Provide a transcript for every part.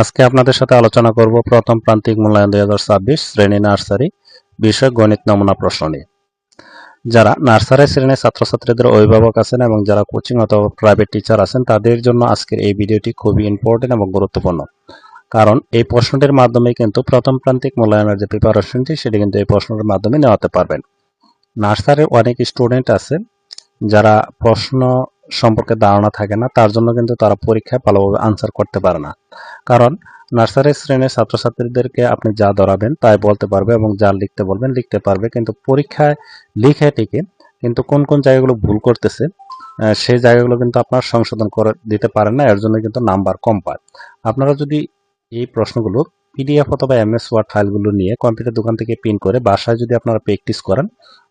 আজকে আপনাদের সাথে আলোচনা করব প্রথম প্রান্তিক মূল্যায়ন দুই হাজার ছাব্বিশ শ্রেণি নার্সারি বিষয় গণিত নমুনা প্রশ্ন নিয়ে। যারা নার্সারি শ্রেণির ছাত্রছাত্রীদের অভিভাবক আছেন এবং যারা কোচিং অথবা প্রাইভেট টিচার আছেন, তাদের জন্য আজকের এই ভিডিওটি খুবই ইম্পর্টেন্ট এবং গুরুত্বপূর্ণ। কারণ এই প্রশ্নটির মাধ্যমে কিন্তু প্রথম প্রান্তিক মূল্যায়নের যে প্রিপারেশনটি সেটি কিন্তু এই প্রশ্নের মাধ্যমে নেওয়াতে পারবেন। নার্সারির অনেক স্টুডেন্ট আছে যারা প্রশ্ন সম্পর্কে ধারণা থাকে না, তার জন্য কিন্তু তারা পরীক্ষায় ভালোভাবে আনসার করতে পারে না। কারণ নার্সারি শ্রেণির ছাত্রছাত্রীদেরকে আপনি যা ধরাবেন তাই বলতে পারবে এবং যা লিখতে বলবেন লিখতে পারবে। কিন্তু পরীক্ষায় লিখে টিকে কিন্তু কোন কোন জায়গাগুলো ভুল করতেছে সেই জায়গাগুলো কিন্তু আপনার সংশোধন করে দিতে পারেন না, এর জন্য কিন্তু নাম্বার কম পায়। আপনারা যদি এই প্রশ্নগুলো পিডিএফ অথবা এমএস ওয়ার্ড ফাইলগুলো নিয়ে কম্পিউটার দোকান থেকে প্রিন্ট করে বাসায় যদি আপনারা প্র্যাকটিস করেন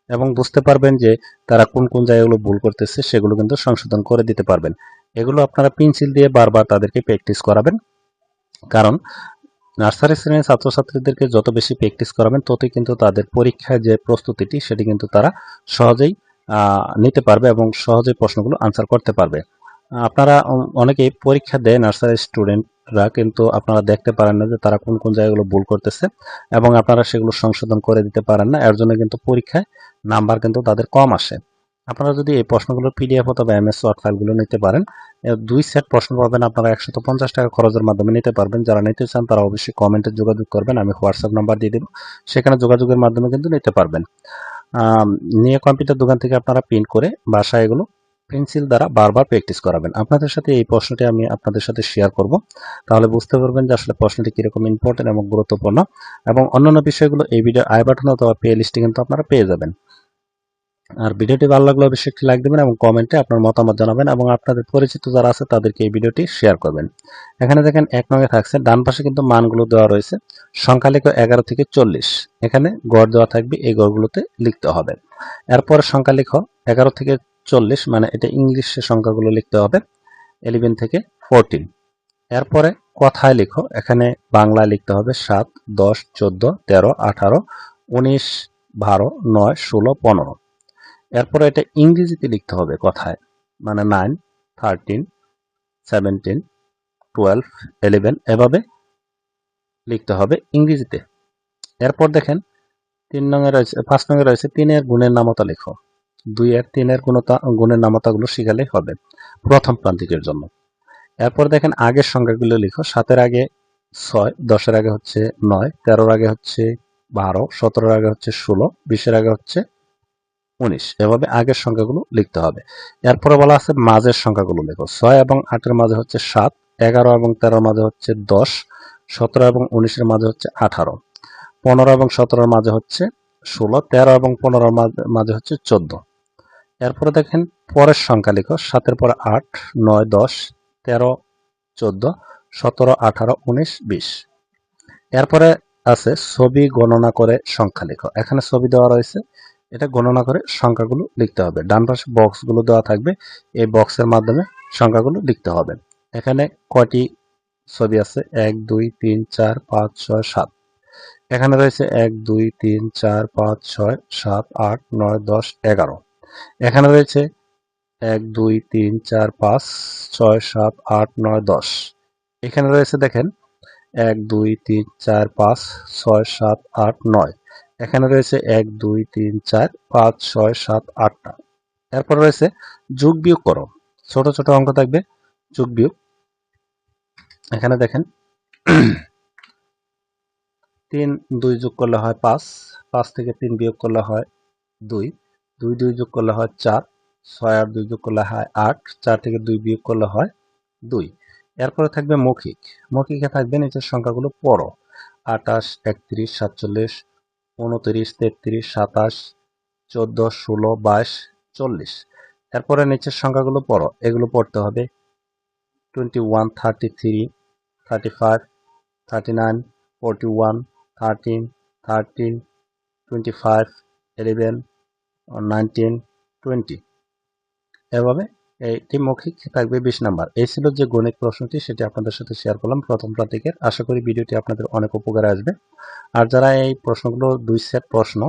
এবং বুঝতে পারবেন যে তারা কোন কোন জায়গাগুলো ভুল করতেছে, সেগুলো কিন্তু সংশোধন করে দিতে পারবেন। এগুলো আপনারা পেন্সিল দিয়ে বারবার তাদেরকে প্র্যাকটিস করাবেন। কারণ নার্সারি শ্রেণির ছাত্রছাত্রীদেরকে যত বেশি প্র্যাকটিস করাবেন, ততই কিন্তু তাদের পরীক্ষায় যে প্রস্তুতিটি, সেটি কিন্তু তারা সহজেই নিতে পারবে এবং সহজেই প্রশ্নগুলো আনসার করতে পারবে। আপনারা অনেকেই পরীক্ষা দেয় নার্সারি স্টুডেন্টরা, কিন্তু আপনারা দেখতে পারেন না যে তারা কোন কোন জায়গাগুলো ভুল করতেছে এবং আপনারা সেগুলো সংশোধন করে দিতে পারেন না। এর জন্য কিন্তু পরীক্ষায় নাম্বার কিন্তু তাদের কম আসে। আপনারা যদি এই প্রশ্নগুলোর পিডিএফ অথবা এম এস ওয়ার্ড ফাইলগুলো নিতে পারেন দুই সেট প্রশ্ন পাবেন, আপনারা একশত পঞ্চাশ টাকা খরচের মাধ্যমে নিতে পারবেন। যারা নিতে চান, তারা অবশ্যই কমেন্টে যোগাযোগ করবেন, আমি হোয়াটসঅ্যাপ নাম্বার দিয়ে দেব। সেখানে যোগাযোগের মাধ্যমে কিন্তু নিতে পারবেন। নিয়ে কম্পিউটার দোকান থেকে আপনারা প্রিন্ট করে বাসায় এগুলো পেন্সিল দ্বারা বারবার প্র্যাকটিস করাবেন। আপনাদের সাথে এই প্রশ্নটি আমি আপনাদের সাথে শেয়ার করব। তাহলে বুঝতে পারবেন যে আসলে প্রশ্নটি কীরকম ইম্পর্টেন্ট এবং গুরুত্বপূর্ণ এবং অন্যান্য বিষয়গুলো এই ভিডিও আই বাটন অথবা প্লে লিস্টে কিন্তু আপনারা পেয়ে যাবেন। আর ভিডিওটি ভালো লাগলে অবশ্যই একটি লাইক দেবেন এবং কমেন্টে আপনার মতামত জানাবেন এবং আপনাদের পরিচিত যারা আছে তাদেরকে এই ভিডিওটি শেয়ার করবেন। এখানে দেখেন এক নঙ্গে থাকছে, ডান পাশে কিন্তু মানগুলো দেওয়া রয়েছে সংখ্যা লেখো এগারো থেকে চল্লিশ। এখানে গড় দেওয়া থাকবে, এই গড়গুলোতে লিখতে হবে। এরপর সংখ্যা লেখো এগারো থেকে চল্লিশ মানে এটা ইংলিশে সংখ্যাগুলো লিখতে হবে ইলেভেন থেকে ফোরটিন এরপরে কথায় লিখো, এখানে বাংলায় লিখতে হবে সাত, দশ, চোদ্দ, তেরো, আঠারো, উনিশ, বারো, নয়, ষোলো, পনেরো। এরপরে এটা ইংরেজিতে লিখতে হবে কথায় মানে nine thirteen seventeen twelve eleven এভাবে লিখতে হবে ইংরেজিতে। এরপর দেখেন, তিন নঙে রয়েছে, পাঁচ নঙে রয়েছে, তিনের গুণের নামতা লেখো। দুই এর তিনের গুণতা গুণের নামতাগুলো শিখালেই হবে প্রথম প্রান্তিকের জন্য। এরপর দেখেন আগের সংখ্যাগুলো লিখো। সাতের আগে ছয়, দশের আগে হচ্ছে নয়, তেরোর আগে হচ্ছে বারো, সতেরোর আগে হচ্ছে ষোলো, বিশের আগে হচ্ছে উনিশ। এভাবে আগের সংখ্যাগুলো লিখতে হবে। এরপরে বলা আছে মাঝের সংখ্যাগুলো লেখো। ছয় এবং আটের মাঝে হচ্ছে সাত, এগারো এবং তেরোর মাঝে হচ্ছে দশ, সতেরো এবং উনিশের মাঝে হচ্ছে আঠারো, পনেরো এবং সতেরোর মাঝে হচ্ছে ষোলো, তেরো এবং পনেরোর মাঝে হচ্ছে চোদ্দ। এরপরে দেখেন পরের সংখ্যা লিখো। সাতের পর আট, নয়, দশ, তেরো, চোদ্দ, সতেরো, আঠারো, উনিশ, বিশ। এরপরে আছে ছবি গণনা করে সংখ্যা লেখো। এখানে ছবি দেওয়া রয়েছে। এটা গণনা করে সংখ্যাগুলো লিখতে হবে। ডান পাশে বক্সগুলো দেওয়া থাকবে। এই বক্সের মাধ্যমে সংখ্যাগুলো লিখতে হবে। এখানে কয়টি ছবি আছে? এক, দুই, তিন, চার, পাঁচ, ছয়, সাত। এখানে রয়েছে এক, দুই, তিন, চার, পাঁচ, ছয়, সাত, আট, নয়, দশ, এগারো। এখানে রয়েছে এক, দুই, তিন, চার, পাঁচ, ছয়, সাত, আট, নয়, দশ। এখানে রয়েছে দেখেন, এক, দুই, তিন, চার, পাঁচ, ছয়, সাত, আট, নয়। এখানে রয়েছে এক, দুই, তিন, চার, পাঁচ, ছয়, সাত আটটা এরপর রয়েছে যোগ বিয়োগ করো। ছোট ছোট অঙ্ক থাকবে যোগ বিয়োগ। এখানে দেখেন, তিন, দুই যোগ করলে হয় পাঁচ পাঁচ থেকে তিন বিয়োগ করলে হয় দুই। দুই দুই যোগ করলে হয় চার, ছয় আর দুই যোগ করলে হয় আট, চার থেকে দুই বিয়োগ করলে হয় দুই। এরপরে থাকবে মৌখিক। মৌখিকে থাকবে নিচের সংখ্যাগুলো পড়ো। আটাশ একত্রিশ, সাতচল্লিশ, উনত্রিশ, তেত্রিশ, সাতাশ, চোদ্দ, ষোলো, বাইশ, চল্লিশ। এরপরে নিচের সংখ্যাগুলো পড়ো। এগুলো পড়তে হবে twenty one, thirty three, thirty five, thirty nine, forty one, thirteen thirteen, twenty five, eleven nineteen twenty এভাবে এইটি মৌখিক থাকবে বিশ নাম্বার। এই ছিল যে গণিত প্রশ্নটি, সেটি আপনাদের সাথে শেয়ার করলাম। প্রথম প্রান্তিকের, আশা করি ভিডিওটি আপনাদের অনেক উপকারে আসবে। আর যারা এই প্রশ্নগুলো দুই সেট প্রশ্ন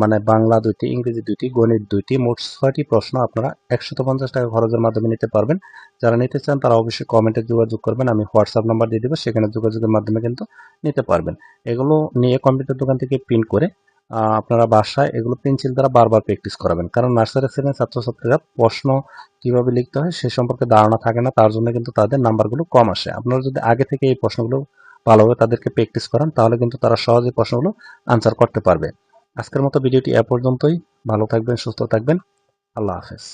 মানে বাংলা দুইটি, ইংরেজি দুইটি, গণিত দুইটি, মোট ছয়টি প্রশ্ন আপনারা একশত পঞ্চাশ টাকা খরচের মাধ্যমে নিতে পারবেন। যারা নিতে চান, তারা অবশ্যই কমেন্টে যোগাযোগ করবেন। আমি হোয়াটসঅ্যাপ নাম্বার দিয়ে দেবো, সেখানে যোগাযোগের মাধ্যমে কিন্তু নিতে পারবেন। এগুলো নিয়ে কম্পিউটার দোকান থেকে প্রিন্ট করে আপনারা বাসায় এগুলো পেন্সিল দ্বারা বারবার প্র্যাকটিস করাবেন। কারণ নার্সারি শ্রেণির ছাত্রছাত্রীরা প্রশ্ন কীভাবে লিখতে হয় সে সম্পর্কে ধারণা থাকে না, তার জন্য কিন্তু তাদের নাম্বারগুলো কম আসে। আপনারা যদি আগে থেকে এই প্রশ্নগুলো ভালোভাবে তাদেরকে প্র্যাকটিস করান, তাহলে কিন্তু তারা সহজে প্রশ্নগুলো আনসার করতে পারবে। আজকের মতো ভিডিওটি এ পর্যন্তই। ভালো থাকবেন, সুস্থ থাকবেন। আল্লাহ হাফেজ।